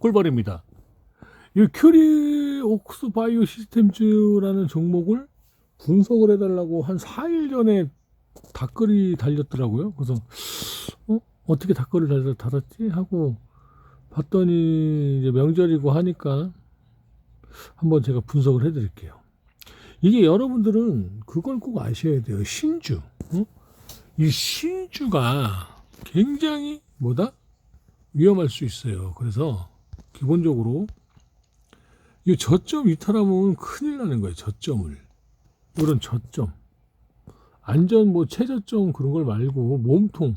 꿀벌입니다. 이 큐리 옥스 바이오 시스템즈라는 종목을 분석을 해달라고 한 4일 전에 댓글이 달렸더라고요. 그래서 어? 어떻게 댓글을 달- 달았지 하고 봤더니 이제 명절이고 하니까 한번 제가 분석을 해드릴게요. 이게 여러분들은 그걸 꼭 아셔야 돼요. 신주. 어? 이 신주가 굉장히 뭐다? 위험할 수 있어요. 그래서 기본적으로 이 저점 이탈하면 큰일 나는 거예요. 저점을. 이런 저점. 안전 뭐 최저점 그런 걸 말고 몸통.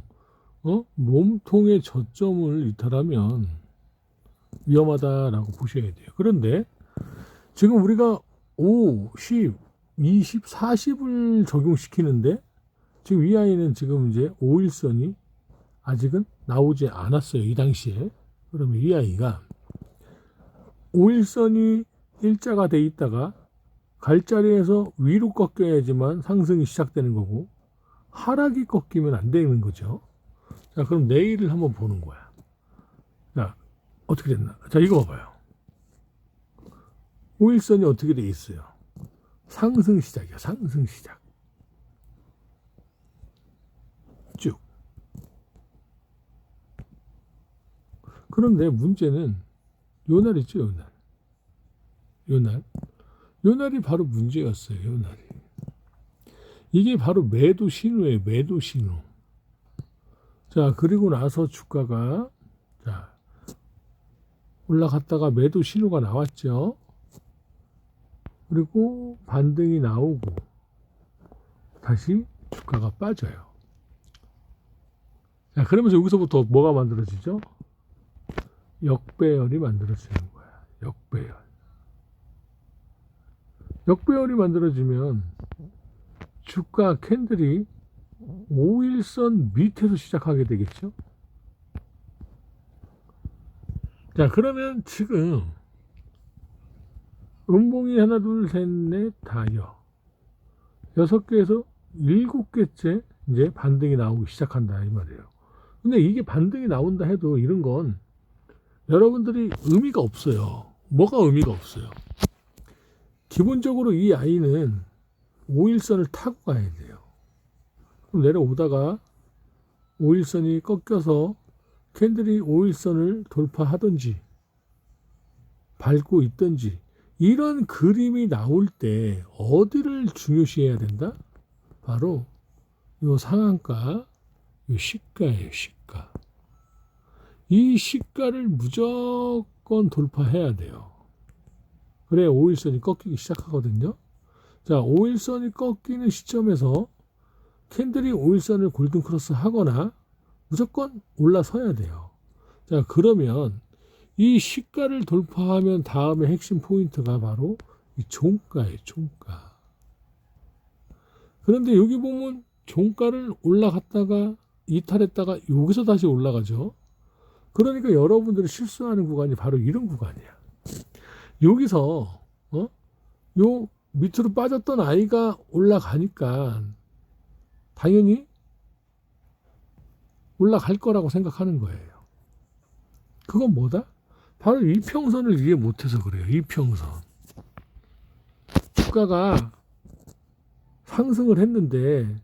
어? 몸통의 저점을 이탈하면 위험하다라고 보셔야 돼요. 그런데 지금 우리가 5, 10, 20, 40을 적용시키는데 지금 이 아이는 지금 이제 5일선이 아직은 나오지 않았어요. 이 당시에. 그러면 이 아이가 5일선이 일자가 돼 있다가 갈 자리에서 위로 꺾여야지만 상승이 시작되는 거고 하락이 꺾이면 안 되는 거죠. 자, 그럼 내일을 한번 보는 거야. 자, 어떻게 됐나? 자, 이거 봐봐요. 5일선이 어떻게 돼 있어요? 상승 시작이야, 상승 시작. 쭉. 그런데 문제는 요날 있죠, 요 날. 요 날. 요 날이 바로 문제였어요, 요 날이. 이게 바로 매도 신호예요, 매도 신호. 자, 그리고 나서 주가가, 자, 올라갔다가 매도 신호가 나왔죠. 그리고 반등이 나오고, 다시 주가가 빠져요. 자, 그러면서 여기서부터 뭐가 만들어지죠? 역배열이 만들어지는 거야. 역배열. 역배열이 만들어지면 주가 캔들이 5일선 밑에서 시작하게 되겠죠. 자, 그러면 지금 음봉이 하나, 둘, 셋, 넷, 다여. 여섯 개에서 일곱 개째 이제 반등이 나오기 시작한다 이 말이에요. 근데 이게 반등이 나온다 해도 이런 건 여러분들이 의미가 없어요. 뭐가 의미가 없어요. 기본적으로 이 아이는 5일선을 타고 가야 돼요. 내려오다가 5일선이 꺾여서 캔들이 5일선을 돌파하든지 밟고 있든지 이런 그림이 나올 때 어디를 중요시해야 된다? 바로 요 상한가, 요 시가예요, 시가. 이 시가를 무조건 돌파해야 돼요. 그래야 5일선이 꺾이기 시작하거든요. 자, 5일선이 꺾이는 시점에서 캔들이 5일선을 골든 크로스 하거나 무조건 올라서야 돼요. 자, 그러면 이 시가를 돌파하면 다음에 핵심 포인트가 바로 이 종가예요, 종가. 그런데 여기 보면 종가를 올라갔다가 이탈했다가 여기서 다시 올라가죠. 그러니까 여러분들이 실수하는 구간이 바로 이런 구간이야. 여기서 어? 요 밑으로 빠졌던 아이가 올라가니까 당연히 올라갈 거라고 생각하는 거예요. 그건 뭐다? 바로 이평선을 이해 못해서 그래요. 이평선. 주가가 상승을 했는데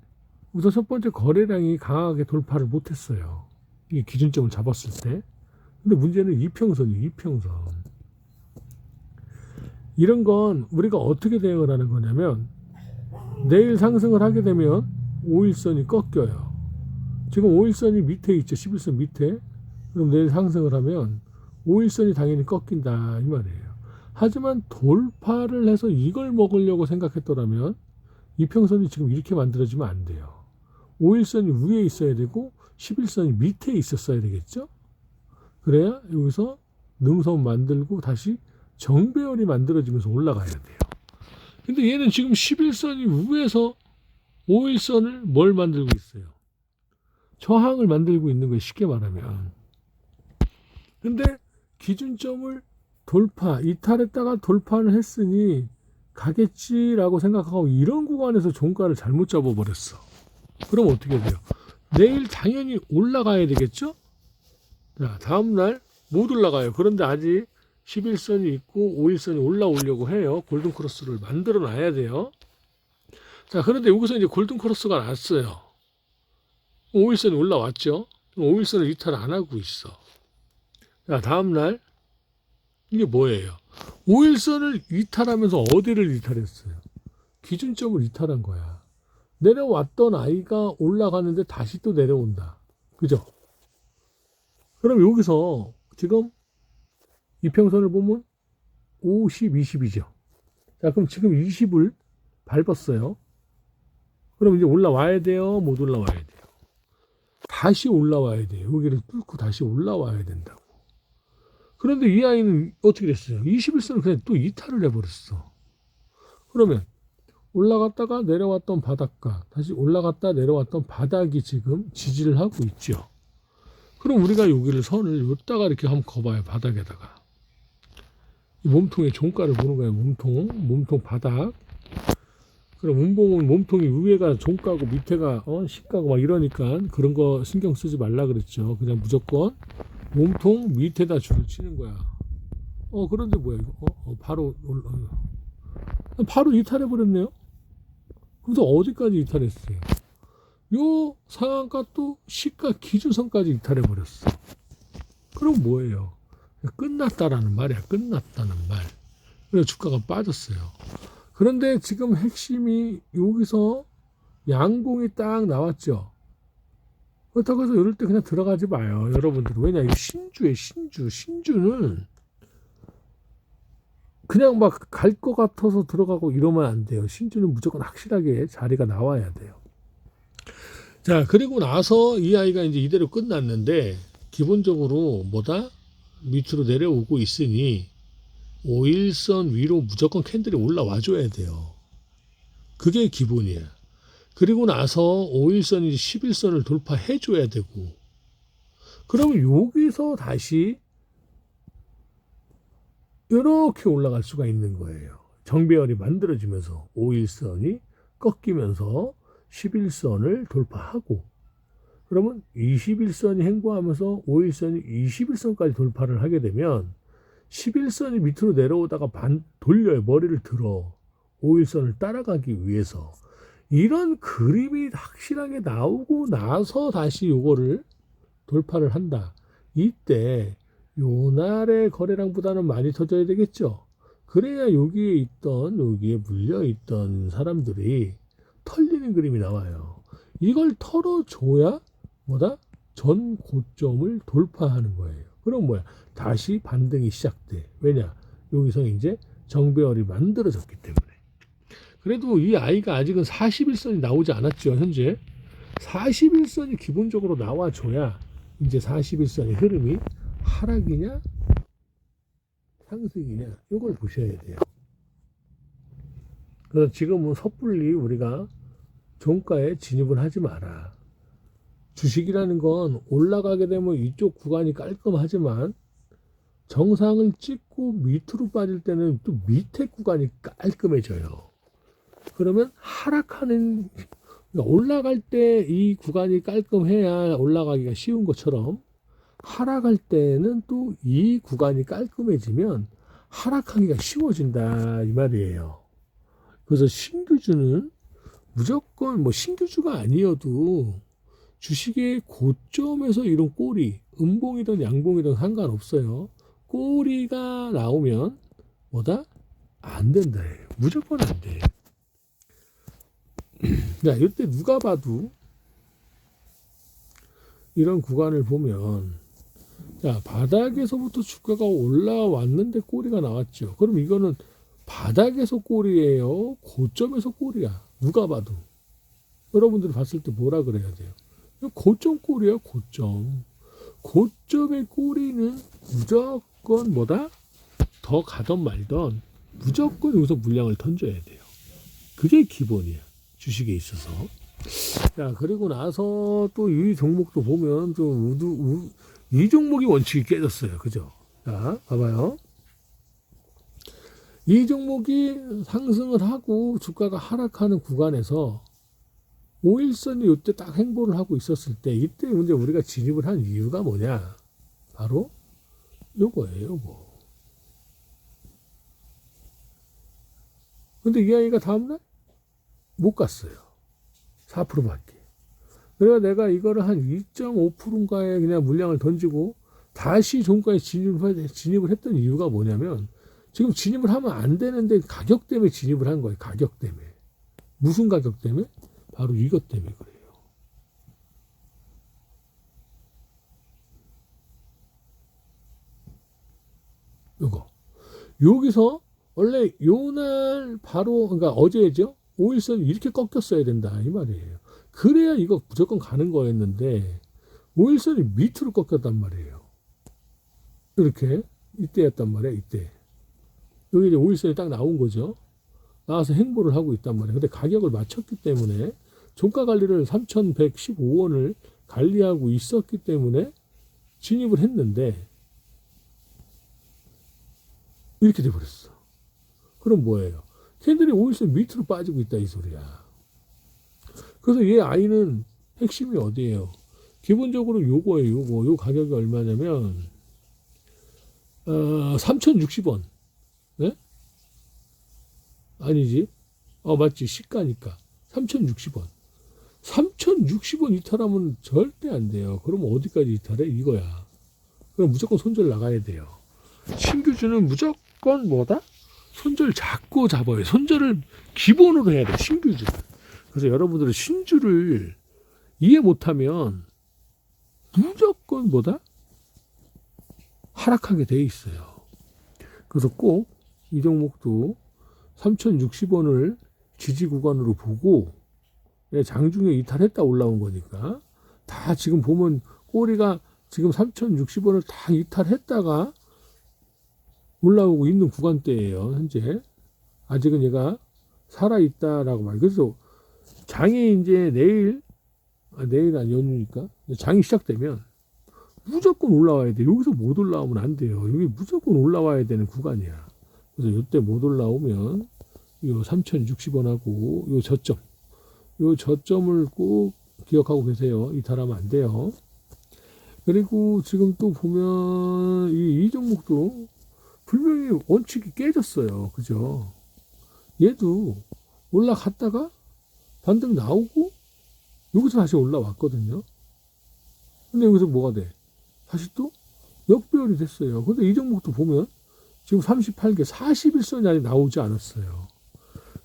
우선 첫 번째 거래량이 강하게 돌파를 못했어요. 이 기준점을 잡았을 때. 근데 문제는 이평선이 이평선. 이런 건 우리가 어떻게 대응을 하는 거냐면 내일 상승을 하게 되면 5일선이 꺾여요. 지금 5일선이 밑에 있죠. 11선 밑에. 그럼 내일 상승을 하면 5일선이 당연히 꺾인다 이 말이에요. 하지만 돌파를 해서 이걸 먹으려고 생각했더라면 이평선이 지금 이렇게 만들어지면 안 돼요. 5일선이 위에 있어야 되고 11선이 밑에 있었어야 되겠죠? 그래야 여기서 능선 만들고 다시 정배열이 만들어지면서 올라가야 돼요. 근데 얘는 지금 11선이 위에서 5일선을 뭘 만들고 있어요? 저항을 만들고 있는 거예요. 쉽게 말하면. 근데 기준점을 돌파, 이탈했다가 돌파를 했으니 가겠지라고 생각하고 이런 구간에서 종가를 잘못 잡아버렸어. 그럼 어떻게 돼요? 내일 당연히 올라가야 되겠죠? 자, 다음날 못 올라가요. 그런데 아직 11선이 있고 5일선이 올라오려고 해요. 골든 크로스를 만들어 놔야 돼요. 자, 그런데 여기서 이제 골든 크로스가 났어요. 5일선이 올라왔죠. 5일선을 이탈 안 하고 있어. 자, 다음날 이게 뭐예요? 5일선을 이탈하면서 어디를 이탈했어요? 기준점을 이탈한 거야. 내려왔던 아이가 올라가는데 다시 또 내려온다. 그죠? 그럼 여기서 지금 이평선을 보면 50, 20이죠. 자, 그럼 지금 20을 밟았어요. 그럼 이제 올라와야 돼요? 못 올라와야 돼요? 다시 올라와야 돼요. 여기를 뚫고 다시 올라와야 된다고. 그런데 이 아이는 어떻게 됐어요? 21선을 그냥 또 이탈을 해버렸어. 그러면 올라갔다가 내려왔던 바닥과 다시 올라갔다 내려왔던 바닥이 지금 지지를 하고 있죠. 그럼 우리가 여기를 선을 여기다가 이렇게 한번 거봐요. 바닥에다가. 이 몸통의 종가를 보는 거예요. 몸통, 몸통 바닥. 그럼 운봉은 몸통이 위에가 종가고 밑에가 어, 시가고 막 이러니까 그런 거 신경 쓰지 말라 그랬죠. 그냥 무조건 몸통 밑에다 줄을 치는 거야. 어 그런데 뭐야 이거? 어, 어, 바로 올라. 어. 바로 이탈해 버렸네요. 그래서 어디까지 이탈했어요? 요 상한가 또 시가 기준선까지 이탈해 버렸어. 그럼 뭐예요? 끝났다라는 말이야. 끝났다는 말. 그래서 주가가 빠졌어요. 그런데 지금 핵심이 여기서 양봉이 딱 나왔죠. 그렇다고 해서 이럴 때 그냥 들어가지 마요. 여러분들. 왜냐, 이 신주에 신주. 신주는 그냥 막 갈 것 같아서 들어가고 이러면 안 돼요. 신주는 무조건 확실하게 자리가 나와야 돼요. 자, 그리고 나서 이 아이가 이제 이대로 끝났는데, 기본적으로 뭐다? 밑으로 내려오고 있으니, 5일선 위로 무조건 캔들이 올라와 줘야 돼요. 그게 기본이야. 그리고 나서 5일선이 11선을 돌파해 줘야 되고, 그러면 여기서 다시 이렇게 올라갈 수가 있는 거예요. 정배열이 만들어지면서 5일선이 꺾이면서 11선을 돌파하고 그러면 21선이 행보하면서 5일선이 21선까지 돌파를 하게 되면 11선이 밑으로 내려오다가 반 돌려요. 머리를 들어 5일선을 따라가기 위해서 이런 그림이 확실하게 나오고 나서 다시 요거를 돌파를 한다. 이때 요날의 거래량보다는 많이 터져야 되겠죠. 그래야 여기에 있던 여기에 물려 있던 사람들이 털리는 그림이 나와요. 이걸 털어줘야 뭐다? 전 고점을 돌파하는 거예요. 그럼 뭐야? 다시 반등이 시작돼. 왜냐? 여기서 이제 정배열이 만들어졌기 때문에. 그래도 이 아이가 아직은 41선이 나오지 않았죠. 현재 41선이 기본적으로 나와줘야 이제 41선의 흐름이 하락이냐 상승이냐 이걸 보셔야 돼요. 그래서 지금은 섣불리 우리가 종가에 진입을 하지 마라. 주식이라는 건 올라가게 되면 이쪽 구간이 깔끔하지만 정상을 찍고 밑으로 빠질 때는 또 밑에 구간이 깔끔해져요. 그러면 하락하는 그러니까 올라갈 때 이 구간이 깔끔해야 올라가기가 쉬운 것처럼 하락할 때는 또 이 구간이 깔끔해지면 하락하기가 쉬워진다 이 말이에요. 그래서 신규주는 무조건 뭐 신규주가 아니어도 주식의 고점에서 이런 꼬리, 음봉이든 양봉이든 상관없어요. 꼬리가 나오면 뭐다? 안 된다. 무조건 안 돼. 야, 이때 누가 봐도 이런 구간을 보면 자, 바닥에서부터 주가가 올라왔는데 꼬리가 나왔죠. 그럼 이거는 바닥에서 꼬리예요? 고점에서 꼬리야? 누가 봐도. 여러분들이 봤을 때 뭐라 그래야 돼요? 고점 꼬리야, 고점. 고점의 꼬리는 무조건 뭐다? 더 가던 말던 무조건 여기서 물량을 던져야 돼요. 그게 기본이야. 주식에 있어서. 자, 그리고 나서 또 이 종목도 보면 좀 우두, 우, 이 종목이 원칙이 깨졌어요. 그죠? 자, 봐봐요. 이 종목이 상승을 하고 주가가 하락하는 구간에서 5일선이 이때 딱 행보를 하고 있었을 때 이때 이제 우리가 진입을 한 이유가 뭐냐? 바로 요거예요, 요거. 근데 이 아이가 다음날 못 갔어요. 4%밖에. 그래서 내가 이거를 한 2.5%인가에 그냥 물량을 던지고 다시 종가에 진입을, 진입을 했던 이유가 뭐냐면 지금 진입을 하면 안 되는데 가격 때문에 진입을 한 거예요. 가격 때문에. 무슨 가격 때문에? 바로 이것 때문에 그래요. 요거. 여기서 원래 요날 바로 그러니까 어제죠. 5일선 이렇게 꺾였어야 된다 이 말이에요. 그래야 이거 무조건 가는 거였는데 5일선이 밑으로 꺾였단 말이에요. 이렇게 이때였단 말이에요. 이때. 여기 이제 5일선이 딱 나온 거죠. 나와서 행보를 하고 있단 말이에요. 근데 가격을 맞췄기 때문에 종가 관리를 3,115원을 관리하고 있었기 때문에 진입을 했는데 이렇게 돼버렸어. 그럼 뭐예요? 캔들이 5일선 밑으로 빠지고 있다 이 소리야. 그래서 얘 아이는 핵심이 어디예요? 기본적으로 요거예요. 요거. 요 가격이 얼마냐면 어, 3,060원. 네? 아니지. 어, 맞지. 시가니까. 3,060원. 3,060원 이탈하면 절대 안 돼요. 그러면 어디까지 이탈해? 이거야. 그럼 무조건 손절 나가야 돼요. 신규주는 무조건 뭐다? 손절 잡고 잡아요. 손절을 기본으로 해야 돼. 신규주. 그래서 여러분들은 신주를 이해 못하면 무조건 뭐다? 하락하게 돼 있어요. 그래서 꼭 이 종목도 3,060원을 지지 구간으로 보고 예, 장중에 이탈했다 올라온 거니까 다 지금 보면 꼬리가 지금 3,060원을 다 이탈했다가 올라오고 있는 구간대예요 현재 아직은 얘가 살아 있다라고 말. 그래서 장이 이제 내일 아, 내일 아니 연휴니까 장이 시작되면 무조건 올라와야 돼. 여기서 못 올라오면 안 돼요. 여기 무조건 올라와야 되는 구간이야. 그래서 이때 못 올라오면 요 3,060원하고 요 저점, 요 저점을 꼭 기억하고 계세요. 이탈하면 안 돼요. 그리고 지금 또 보면 이, 이 종목도 분명히 원칙이 깨졌어요. 그죠? 얘도 올라갔다가 반등 나오고 여기서 다시 올라왔거든요. 근데 여기서 뭐가 돼? 다시 또 역배열이 됐어요. 근데 이 종목도 보면 지금 38개, 41선이 아직 나오지 않았어요.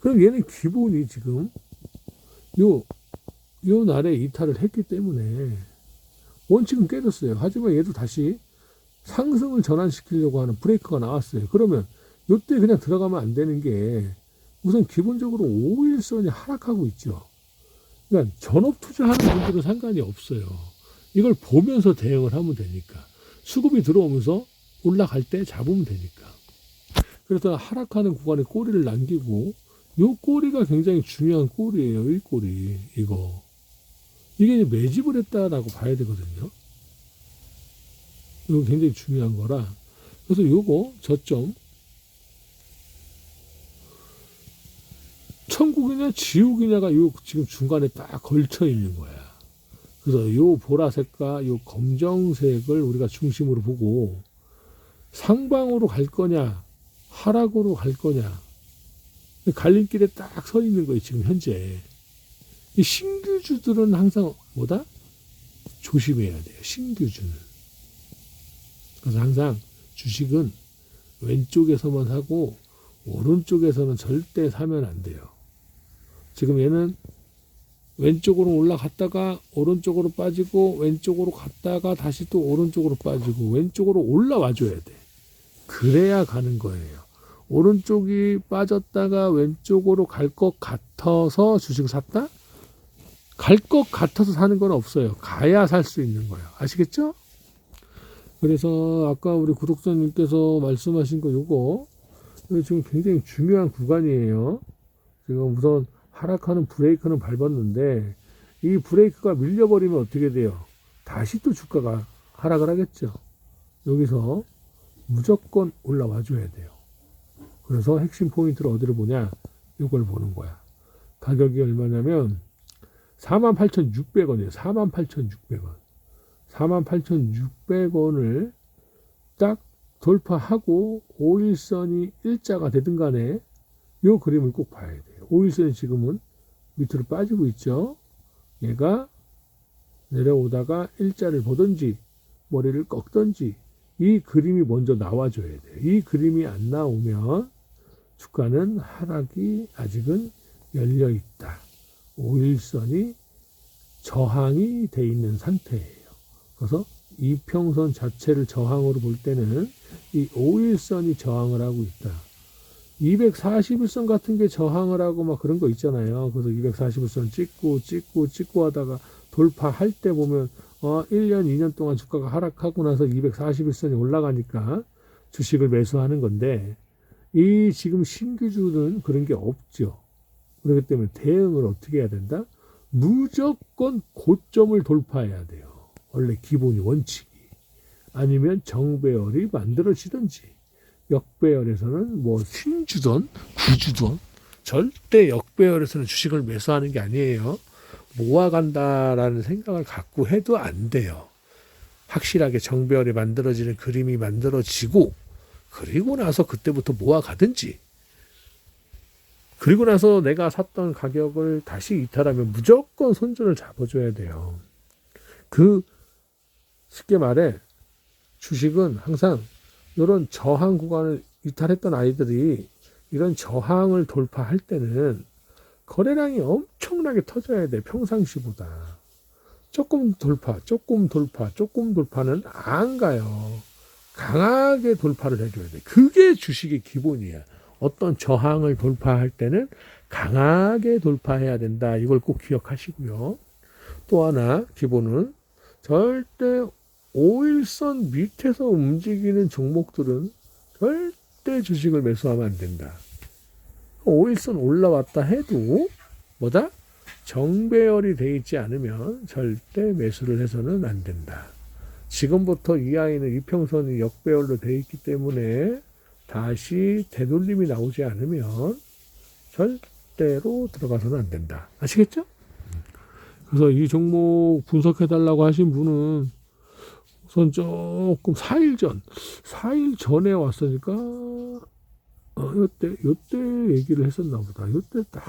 그럼 얘는 기본이 지금 요, 요 날에 이탈을 했기 때문에 원칙은 깨졌어요. 하지만 얘도 다시 상승을 전환시키려고 하는 브레이크가 나왔어요. 그러면 요때 그냥 들어가면 안 되는 게 우선 기본적으로 5일선이 하락하고 있죠. 그러니까 전업 투자하는 분들은 상관이 없어요. 이걸 보면서 대응을 하면 되니까. 수급이 들어오면서 올라갈 때 잡으면 되니까. 그래서 하락하는 구간에 꼬리를 남기고 요 꼬리가 굉장히 중요한 꼬리예요. 이 꼬리. 이거. 이게 매집을 했다라고 봐야 되거든요. 이거 굉장히 중요한 거라. 그래서 요거 저점 천국이냐 지옥이냐가 요 지금 중간에 딱 걸쳐 있는 거야. 그래서 요 보라색과 요 검정색을 우리가 중심으로 보고 상방으로 갈 거냐 하락으로 갈 거냐. 갈림길에 딱 서 있는 거예요 지금 현재. 이 신규주들은 항상 뭐다? 조심해야 돼요 신규주는. 그래서 항상 주식은 왼쪽에서만 사고 오른쪽에서는 절대 사면 안 돼요 지금 얘는 왼쪽으로 올라갔다가 오른쪽으로 빠지고 왼쪽으로 갔다가 다시 또 오른쪽으로 빠지고 왼쪽으로 올라와 줘야 돼. 그래야 가는 거예요. 오른쪽이 빠졌다가 왼쪽으로 갈 것 같아서 주식 샀다? 갈 것 같아서 사는 건 없어요. 가야 살 수 있는 거예요. 아시겠죠? 그래서 아까 우리 구독자님께서 말씀하신 거 요거 지금 굉장히 중요한 구간이에요. 지금 우선 하락하는 브레이크는 밟았는데 이 브레이크가 밀려버리면 어떻게 돼요? 다시 또 주가가 하락을 하겠죠. 여기서 무조건 올라와 줘야 돼요. 그래서 핵심 포인트를 어디를 보냐? 이걸 보는 거야. 가격이 얼마냐면 48,600원이에요. 48,600원. 48,600원을 딱 돌파하고 5일선이 일자가 되든 간에 요 그림을 꼭 봐야 돼요. 5일선이 지금은 밑으로 빠지고 있죠. 얘가 내려오다가 일자를 보든지 머리를 꺾든지 이 그림이 먼저 나와줘야 돼요. 이 그림이 안 나오면 주가는 하락이 아직은 열려 있다. 5일선이 저항이 돼 있는 상태예요. 그래서 이평선 자체를 저항으로 볼 때는 이 5일선이 저항을 하고 있다. 241선 같은 게 저항을 하고 막 그런 거 있잖아요. 그래서 241선 찍고 찍고 찍고 하다가 돌파할 때 보면 어 1년 2년 동안 주가가 하락하고 나서 241선이 올라가니까 주식을 매수하는 건데 이 지금 신규주는 그런 게 없죠. 그렇기 때문에 대응을 어떻게 해야 된다? 무조건 고점을 돌파해야 돼요. 원래 기본이 원칙이. 아니면 정배열이 만들어지든지 역배열에서는 뭐 신주든 구주든 절대 역배열에서는 주식을 매수하는 게 아니에요. 모아간다라는 생각을 갖고 해도 안 돼요. 확실하게 정배열이 만들어지는 그림이 만들어지고 그리고 나서 그때부터 모아가든지 그리고 나서 내가 샀던 가격을 다시 이탈하면 무조건 손절을 잡아줘야 돼요. 그 쉽게 말해 주식은 항상 이런 저항 구간을 이탈했던 아이들이 이런 저항을 돌파할 때는 거래량이 엄청나게 터져야 돼 평상시보다 조금 돌파, 조금 돌파, 조금 돌파는 안 가요. 강하게 돌파를 해줘야 돼. 그게 주식의 기본이야. 어떤 저항을 돌파할 때는 강하게 돌파해야 된다. 이걸 꼭 기억하시고요. 또 하나 기본은 절대 5일선 밑에서 움직이는 종목들은 절대 주식을 매수하면 안 된다. 5일선 올라왔다 해도 뭐다? 정배열이 돼 있지 않으면 절대 매수를 해서는 안 된다. 지금부터 이 아이는 이평선이 역배열로 돼 있기 때문에 다시 되돌림이 나오지 않으면 절대로 들어가서는 안 된다. 아시겠죠? 그래서 이 종목 분석해 달라고 하신 분은 우선 조금 4일 전, 4일 전에 왔으니까 어, 요때 요때 얘기를 했었나 보다. 요때 딱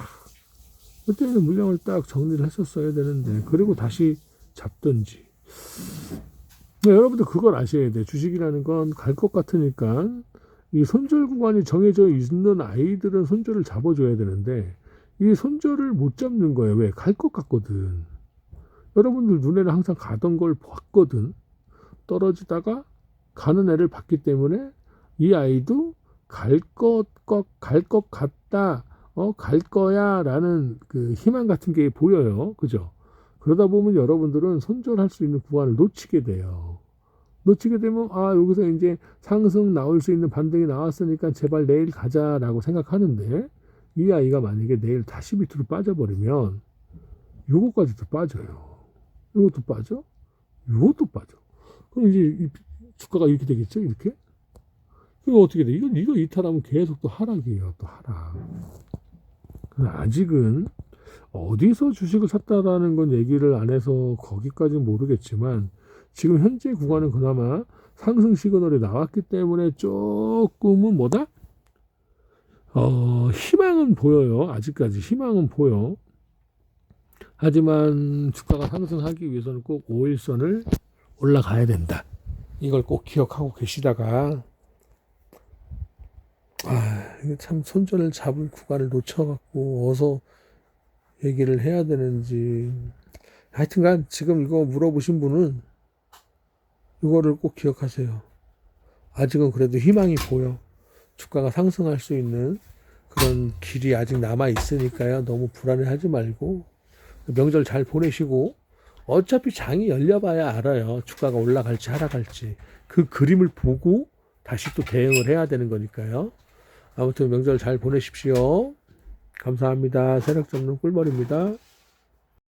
요때는 물량을 딱 정리를 했었어야 되는데 그리고 다시 잡든지. 네, 여러분들 그걸 아셔야 돼. 주식이라는 건 갈 것 같으니까 이 손절 구간이 정해져 있는 아이들은 손절을 잡아줘야 되는데 이 손절을 못 잡는 거예요. 왜? 갈 것 같거든. 여러분들 눈에는 항상 가던 걸 봤거든. 떨어지다가 가는 애를 봤기 때문에 이 아이도 갈 것, 갈것 같다, 어, 갈 거야, 라는 그 희망 같은 게 보여요. 그죠? 그러다 보면 여러분들은 손절할 수 있는 구간을 놓치게 돼요. 놓치게 되면, 아, 여기서 이제 상승 나올 수 있는 반등이 나왔으니까 제발 내일 가자라고 생각하는데, 이 아이가 만약에 내일 다시 밑으로 빠져버리면, 요거까지도 빠져요. 요것도 빠져? 요것도 빠져. 그럼 이제 이 주가가 이렇게 되겠죠? 이렇게? 이거 어떻게 돼? 이거, 이거 이탈하면 계속 또 하락이에요. 또 하락. 아직은 어디서 주식을 샀다라는 건 얘기를 안 해서 거기까지는 모르겠지만 지금 현재 구간은 그나마 상승 시그널이 나왔기 때문에 조금은 뭐다? 어, 희망은 보여요. 아직까지 희망은 보여. 하지만 주가가 상승하기 위해서는 꼭 5일선을 올라가야 된다. 이걸 꼭 기억하고 계시다가 아, 이게 참 손절을 잡을 구간을 놓쳐갖고 어서 얘기를 해야 되는지 하여튼간 지금 이거 물어보신 분은 이거를 꼭 기억하세요. 아직은 그래도 희망이 보여. 주가가 상승할 수 있는 그런 길이 아직 남아 있으니까요. 너무 불안해하지 말고 명절 잘 보내시고 어차피 장이 열려봐야 알아요. 주가가 올라갈지 하락할지 그 그림을 보고 다시 또 대응을 해야 되는 거니까요. 아무튼 명절 잘 보내십시오. 감사합니다. 세력 잡는 꿀벌입니다.